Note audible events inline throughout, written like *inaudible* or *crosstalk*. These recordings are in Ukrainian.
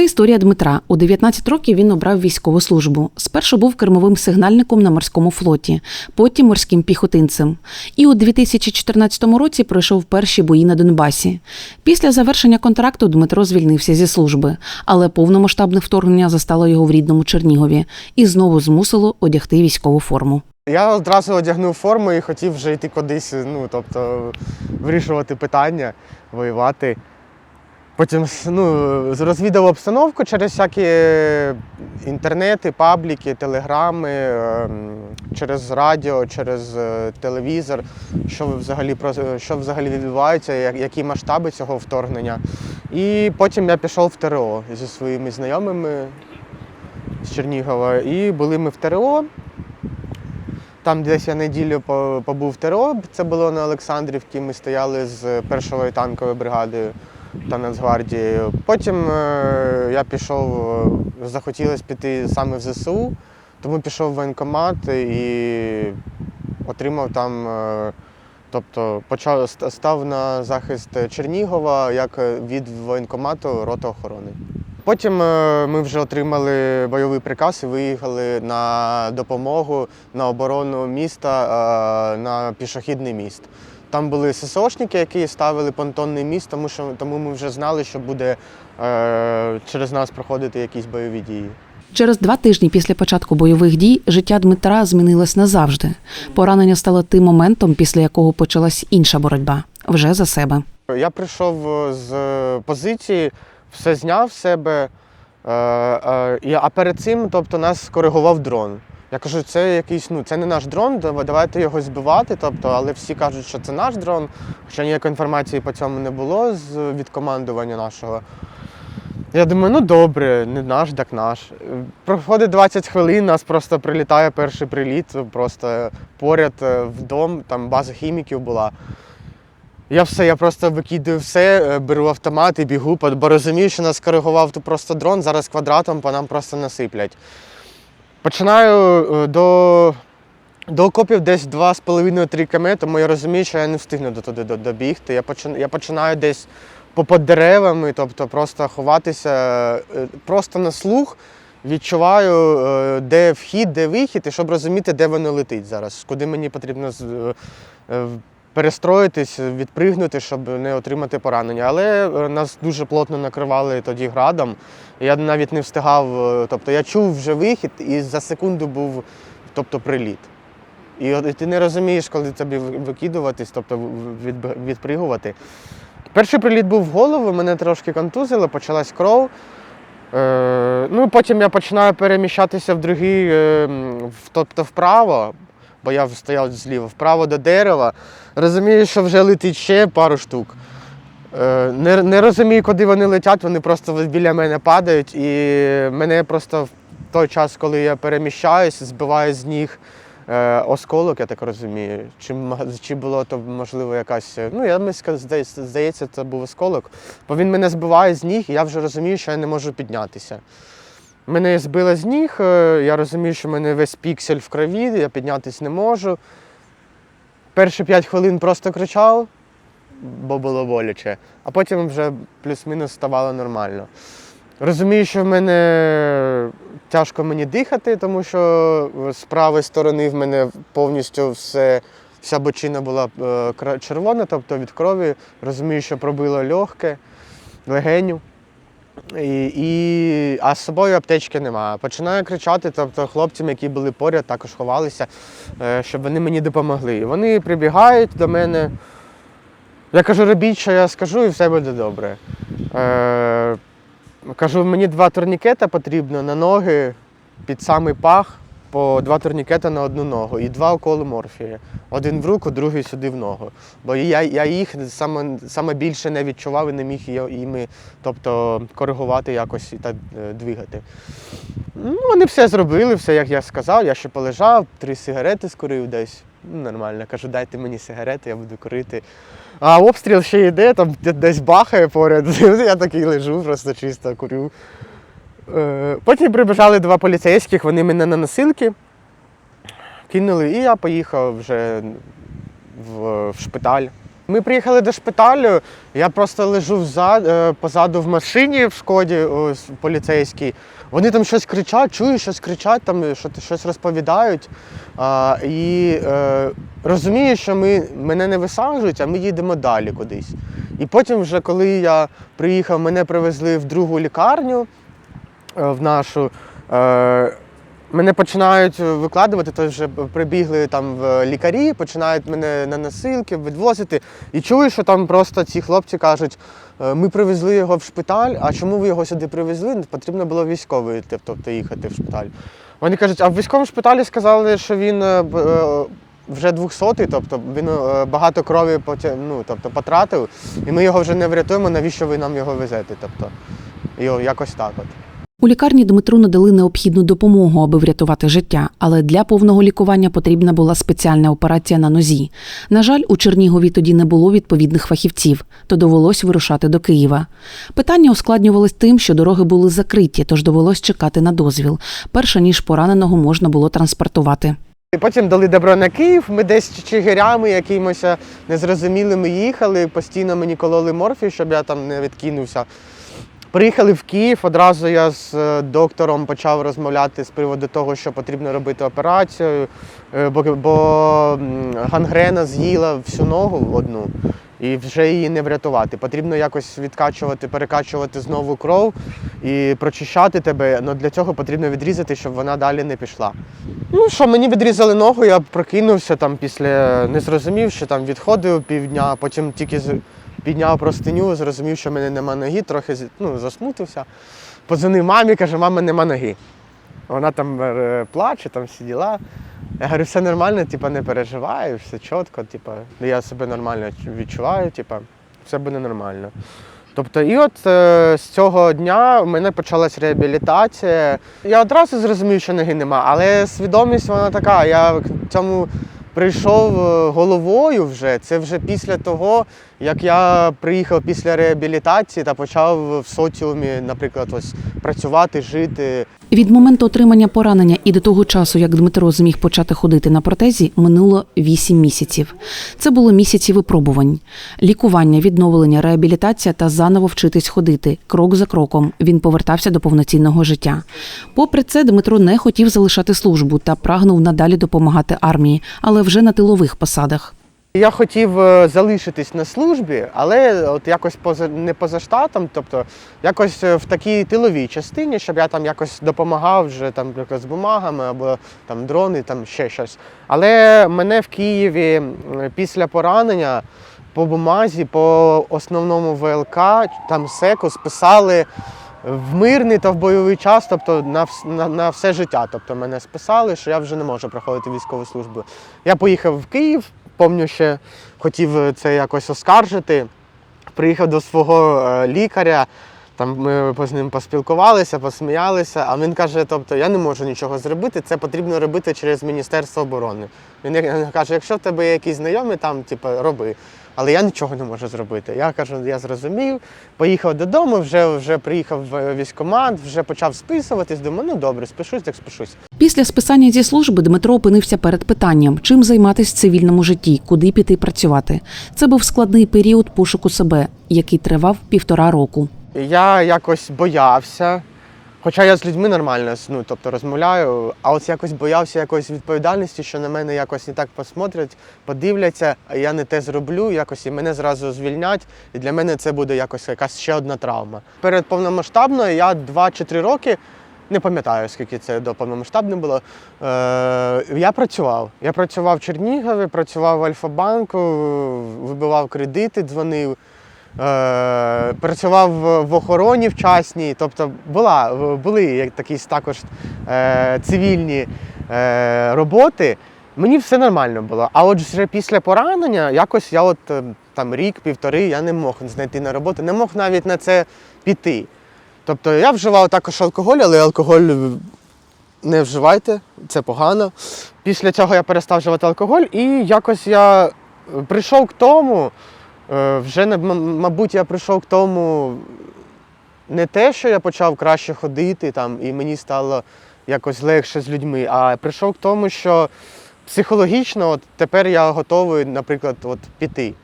Це історія Дмитра. У 19 років він обрав військову службу. Спершу був кермовим сигнальником на морському флоті, потім морським піхотинцем. І у 2014 році пройшов перші бої на Донбасі. Після завершення контракту Дмитро звільнився зі служби, але повномасштабне вторгнення застало його в рідному Чернігові і знову змусило одягти військову форму. Я одразу одягнув форму і хотів вже йти кудись, ну тобто вирішувати питання, воювати. Потім ну, розвідав обстановку через всякі інтернети, пабліки, телеграми, ем, через радіо, через е, телевізор, що взагалі що взагалі відбувається, які масштаби цього вторгнення. І потім я пішов в ТРО зі своїми знайомими з Чернігова. І були ми в ТРО. Там десь я неділю побув в ТРО, це було на Олександрівці. Ми стояли з першою танковою бригадою та Нацгвардією. Потім е, я пішов, е, захотілося піти саме в ЗСУ, тому пішов в воєнкомат і отримав там, е, тобто почав став на захист Чернігова як від воєнкомату рота охорони. Потім ми вже отримали бойовий приказ і виїхали на допомогу на оборону міста на пішохідний міст. Там були ССОшники, які ставили понтонний міст, тому що тому ми вже знали, що буде е, через нас проходити якісь бойові дії. Через два тижні після початку бойових дій життя Дмитра змінилось назавжди. Поранення стало тим моментом, після якого почалась інша боротьба вже за себе. Я прийшов з позиції, все зняв з себе, е, е, а перед цим тобто, нас коригував дрон. Я кажу, це якийсь, ну це не наш дрон, давайте його збивати. Тобто, але всі кажуть, що це наш дрон, хоча ніякої інформації по цьому не було з від командування нашого. Я думаю, ну добре, не наш, так наш. Проходить 20 хвилин, нас просто прилітає перший приліт, просто поряд е, в там база хіміків була. Я все, я просто викидаю все, е, беру автомат і бігу, бо- розумію, що нас коригував просто дрон, зараз квадратом по нам просто насиплять. Починаю е, до, до окопів десь 2,5-3 км, тому я розумію, що я не встигну до туди добігти. Я починаю, я починаю десь попід деревами, тобто просто ховатися е, просто на слух. Відчуваю, е, де вхід, де вихід, і щоб розуміти, де воно летить зараз, куди мені потрібно перестроїтись, відпригнути, щоб не отримати поранення. Але е, нас дуже плотно накривали тоді градом. Я навіть не встигав. е, Тобто я чув вже вихід, і за секунду був тобто, приліт. І ти не розумієш, коли тобі викидуватись, тобто відпригувати. Перший приліт був в голову, мене трошки контузило, почалась кров. Е, ну, потім я починаю переміщатися в другий, е, тобто вправо, бо я стояв зліва, вправо до дерева. Розумію, що вже летить ще пару штук. Е, не, не розумію, куди вони летять, вони просто біля мене падають, і мене просто в той час, коли я переміщаюсь, збиває з ніг е, осколок, я так розумію. Чи, чи було то, можливо, якась. е, Ну, я здається, це був осколок. Бо він мене збиває з ніг, і я вже розумію, що я не можу піднятися. Мене збило з ніг, е, я розумію, що в мене весь піксель в крові, я піднятися не можу. Перші п'ять хвилин просто кричав, бо було боляче, а потім вже плюс-мінус ставало нормально. Розумію, що в мене тяжко мені дихати, тому що з правої сторони в мене повністю все, вся бочина була е, червона, тобто від крові. Розумію, що пробило легке, легеню. І, і, а з собою аптечки немає. Починаю кричати, тобто хлопцям, які були поряд, також ховалися, е, щоб вони мені допомогли. І вони прибігають до мене. Я кажу, робіть, що я скажу, і все буде добре. Е, кажу, мені два турнікета потрібно на ноги під самий пах, по два турнікета на одну ногу і два уколи морфія. Один в руку, другий сюди в ногу. Бо я, я їх саме, саме більше не відчував і не міг іми тобто, коригувати якось і е, двигати. Ну, вони все зробили, все як я сказав. Я ще полежав, три сигарети скурив десь. Ну, нормально. Кажу, дайте мені сигарети, я буду курити. А обстріл ще йде, там десь бахає поряд. *laughs* Я такий лежу, просто чисто курю. Е, Потім прибіжали два поліцейських, вони мене на носилки кинули, і я поїхав вже в, шпиталь Ми приїхали до шпиталю, я просто лежу взад, е, позаду в машині в шкоді поліцейській. Вони там щось кричать, чую, щось кричать, там щось розповідають. І е, розумію, що ми, мене не висаджують, а ми їдемо далі кудись. І потім, вже коли я приїхав, мене привезли в другу лікарню в нашу. Е, Мене починають викладувати, то вже прибігли там в лікарі, починають мене на носилки відвозити. І чую, що там просто ці хлопці кажуть, «Е, ми привезли його в шпиталь, а чому ви його сюди привезли? Потрібно було військовий, тобто їхати в шпиталь. Вони кажуть, а в військовому шпиталі сказали, що він е, е, вже 200-й, тобто він е, багато крові ну, тобто, потратив, і ми його вже не врятуємо, навіщо ви нам його везете? Тобто, і якось так от. У лікарні Дмитру надали необхідну допомогу, аби врятувати життя, але для повного лікування потрібна була спеціальна операція на нозі. На жаль, у Чернігові тоді не було відповідних фахівців, то довелось вирушати до Києва. Питання ускладнювалось тим, що дороги були закриті, тож довелось чекати на дозвіл, перше ніж пораненого можна було транспортувати. Потім дали добро на Київ. Ми десь чигирями якимось незрозумілими їхали. Постійно мені кололи морфію, щоб я там не відкинувся. Приїхали в Київ. Одразу я з е, доктором почав розмовляти з приводу того, що потрібно робити операцію, е, бо, гангрена з'їла всю ногу одну. І вже її не врятувати. Потрібно якось відкачувати, перекачувати знову кров і прочищати тебе. але для цього потрібно відрізати, щоб вона далі не пішла. Ну що, мені відрізали ногу, я прокинувся там після не зрозумів, що там відходив півдня, потім тільки підняв простиню, зрозумів, що в мене нема ноги, трохи ну, засмутився. Подзвонив мамі, каже, мама, нема ноги. Вона там е, плаче, там діла. Я говорю, все нормально, типа, не переживай, все чітко, типа, я себе нормально відчуваю, типа, все буде нормально. Тобто, і от е, з цього дня в мене почалась реабілітація. Я одразу зрозумів, що ноги нема, але свідомість вона така. Я к цьому прийшов е, головою вже. Це вже після того, як я приїхав після реабілітації та почав в соціумі, наприклад, ось працювати, жити. Від моменту отримання поранення і до того часу, як Дмитро зміг почати ходити на протезі, минуло 8 місяців. Це було місяці випробувань, лікування, відновлення, реабілітація та заново вчитись ходити. Крок за кроком він повертався до повноцінного життя. Попри це, Дмитро не хотів залишати службу та прагнув надалі допомагати армії, але вже на тилових посадах. Я хотів е, залишитись на службі, але от якось поза не поза штатом, тобто якось е, в такій тиловій частині, щоб я там якось допомагав вже там, з бумагами або там дрони, там ще щось. Але мене в Києві після поранення по бумазі, по основному ВЛК, там СЕКу списали в мирний та в бойовий час, тобто на, на, на все життя. Тобто мене списали, що я вже не можу проходити військову службу. Я поїхав в Київ, пам'ятаю, ще хотів це якось оскаржити. Приїхав до свого е, лікаря, там ми з ним поспілкувалися, посміялися, а він каже: тобто, я не можу нічого зробити, це потрібно робити через Міністерство оборони. Він каже, якщо в тебе є якісь знайомі, там, типу, роби. Але я нічого не можу зробити. Я кажу, я зрозумів, поїхав додому, вже, вже приїхав в військкомат, вже почав списуватись. Думаю, ну добре, спишусь, так спишусь. Після списання зі служби Дмитро опинився перед питанням, чим займатися в цивільному житті, куди піти працювати. Це був складний період пошуку себе, який тривав півтора року. Я якось боявся. Хоча я з людьми нормально ну, тобто, розмовляю, а от якось боявся якоїсь відповідальності, що на мене якось не так посмотрять, подивляться, а я не те зроблю, якось і мене зразу звільнять. І для мене це буде якось якась ще одна травма. Перед повномасштабною я 2 чи 3 роки, не пам'ятаю, скільки це до повномасштабної було. Е, я працював. Я працював в Чернігові, працював в Альфа-банку, вибивав кредити, дзвонив. Е, працював в- охороні вчасній, тобто була, були як якісь також е, цивільні е, роботи. Мені все нормально було. А от вже після поранення, якось я от там рік-півтори я не мог знайти на роботу, не мог навіть на це піти. Тобто я вживав також алкоголь, але алкоголь не вживайте, це погано. Після цього я перестав вживати алкоголь, і якось я прийшов к тому. Е, Вже, мабуть, я прийшов к тому не те, що я почав краще ходити там, і мені стало якось легше з людьми, а прийшов к тому, що психологічно от тепер я готовий, наприклад, от піти.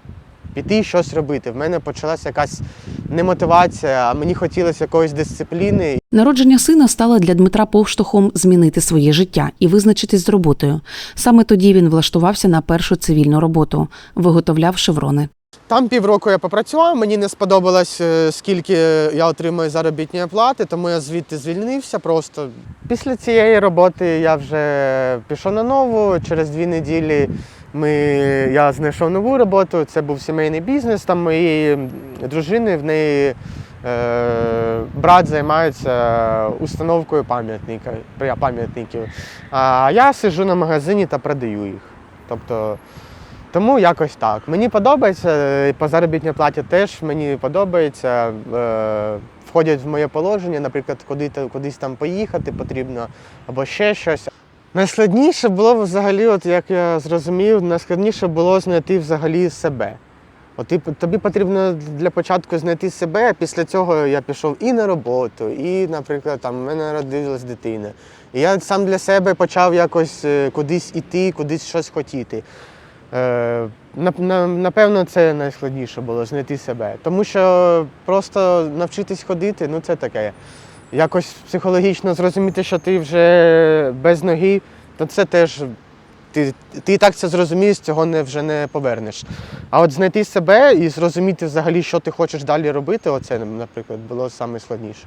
піти і щось робити. В мене почалася якась немотивація, а мені хотілося якоїсь дисципліни. Народження сина стало для Дмитра повштовхом змінити своє життя і визначитись з роботою. Саме тоді він влаштувався на першу цивільну роботу, виготовляв шеврони. Там півроку я попрацював, мені не сподобалось, е, скільки я отримую заробітної плати, тому я звідти звільнився просто. Після цієї роботи я вже пішов на нову. Через дві неділі ми, я знайшов нову роботу. Це був сімейний бізнес. Там моєї дружини в неї е, брат займається установкою пам'ятників. А я сиджу на магазині та продаю їх. Тобто тому якось так. Мені подобається, е, по заробітній платі теж мені подобається. Е, входять в моє положення, наприклад, куди, кудись там поїхати потрібно або ще щось. Найскладніше було взагалі, от як я зрозумів, найскладніше було знайти взагалі себе. От тобі потрібно для початку знайти себе, а після цього я пішов і на роботу, і, наприклад, там в мене народилась дитина. І я сам для себе почав якось е, кудись іти, кудись щось хотіти. Е, нап- на- Напевно, це найскладніше було знайти себе. Тому що просто навчитись ходити, ну це таке. Якось психологічно зрозуміти, що ти вже без ноги, то це теж. Ти, ти так це зрозумієш, цього не, вже не повернеш. А от знайти себе і зрозуміти взагалі, що ти хочеш далі робити, оце, наприклад, було найскладніше.